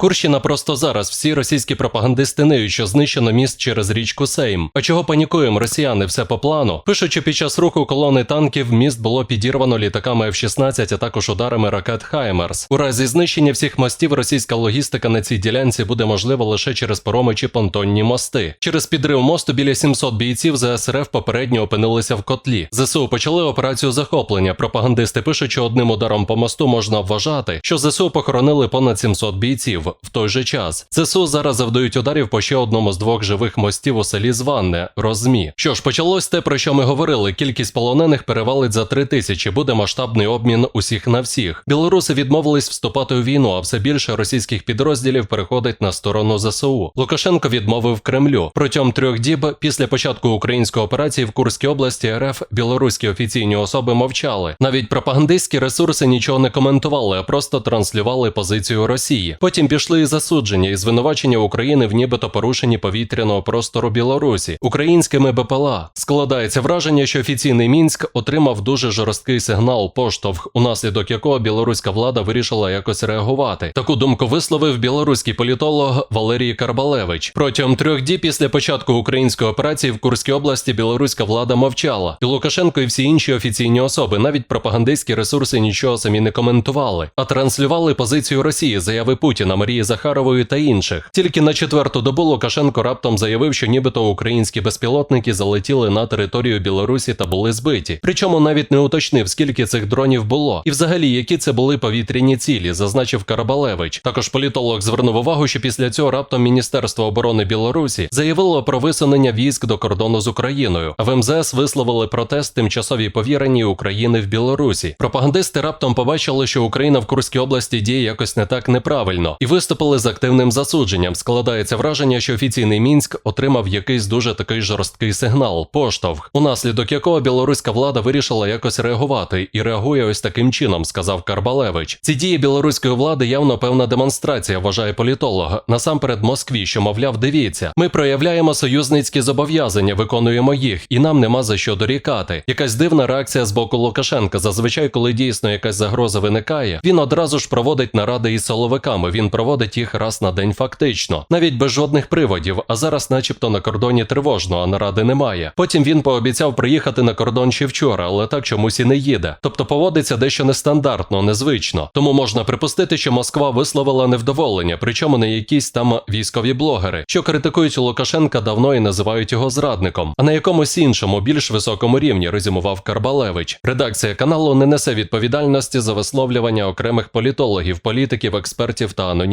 Курщина просто зараз всі російські пропагандисти ниють, що знищено міст через річку Сейм. А чого панікуємо росіяни? Все по плану. Пишуть, що під час руху колони танків міст було підірвано літаками F-16, а також ударами ракет Хаймерс. У разі знищення всіх мостів російська логістика на цій ділянці буде можлива лише через пароми чи понтонні мости. Через підрив мосту біля 700 бійців ЗСРФ попередньо опинилися в котлі. ЗСУ почали операцію захоплення. Пропагандисти пишуть, що одним ударом по мосту можна вважати, що ЗСУ похоронили понад 700 бійців. В той же час ЗСУ зараз завдають ударів по ще одному з двох живих мостів у селі Званне Розмі. Що ж, почалось те, про що ми говорили. Кількість полонених перевалить за три тисячі. Буде масштабний обмін усіх на всіх. Білоруси відмовились вступати у війну, а все більше російських підрозділів переходить на сторону ЗСУ. Лукашенко відмовив Кремлю. Протягом трьох діб після початку української операції в Курській області РФ білоруські офіційні особи мовчали. Навіть пропагандистські ресурси нічого не коментували, а просто транслювали позицію Росії. Потім пішли і засудження і звинувачення України в нібито порушенні повітряного простору Білорусі українськими БПЛА. Складається враження, що офіційний мінськ отримав дуже жорсткий сигнал поштовх, унаслідок якого білоруська влада вирішила якось реагувати. Таку думку висловив білоруський політолог Валерій Карбалевич. Протягом трьох діб після початку української операції в Курській області білоруська влада мовчала. І Лукашенко і всі інші офіційні особи, навіть пропагандистські ресурси нічого самі не коментували, а транслювали позицію Росії, заяви Путіна, Марії Захарової та інших. Тільки на четверту добу Лукашенко раптом заявив, що нібито українські безпілотники залетіли на територію Білорусі та були збиті. Причому навіть не уточнив, скільки цих дронів було, і взагалі які це були повітряні цілі, зазначив Карабалевич. Також політолог звернув увагу, що після цього раптом Міністерство оборони Білорусі заявило про висунення військ до кордону з Україною. А в МЗС висловили протест тимчасовій повіреній України в Білорусі. Пропагандисти раптом побачили, що Україна в Курській області діє якось не так неправильно, і виступили з активним засудженням. Складається враження, що офіційний мінськ отримав якийсь дуже такий жорсткий сигнал, поштовх, унаслідок якого білоруська влада вирішила якось реагувати і реагує ось таким чином, сказав Карбалевич. Ці дії білоруської влади явно певна демонстрація, вважає політолог. Насамперед Москві, що мовляв, дивіться, ми проявляємо союзницькі зобов'язання, виконуємо їх, і нам нема за що дорікати. Якась дивна реакція з боку Лукашенка. Зазвичай, коли дійсно якась загроза виникає, він одразу ж проводить наради із соловиками. Він проводить їх раз на день фактично, навіть без жодних приводів. А зараз, начебто, на кордоні тривожно, а наради немає. Потім він пообіцяв приїхати на кордон ще вчора, але так чомусь і не їде. Тобто поводиться дещо нестандартно, незвично. Тому можна припустити, що Москва висловила невдоволення, причому не якісь там військові блогери, що критикують Лукашенка давно і називають його зрадником, а на якомусь іншому, більш високому рівні, резюмував Карбалевич. Редакція каналу не несе відповідальності за висловлювання окремих політологів, політиків, експертів та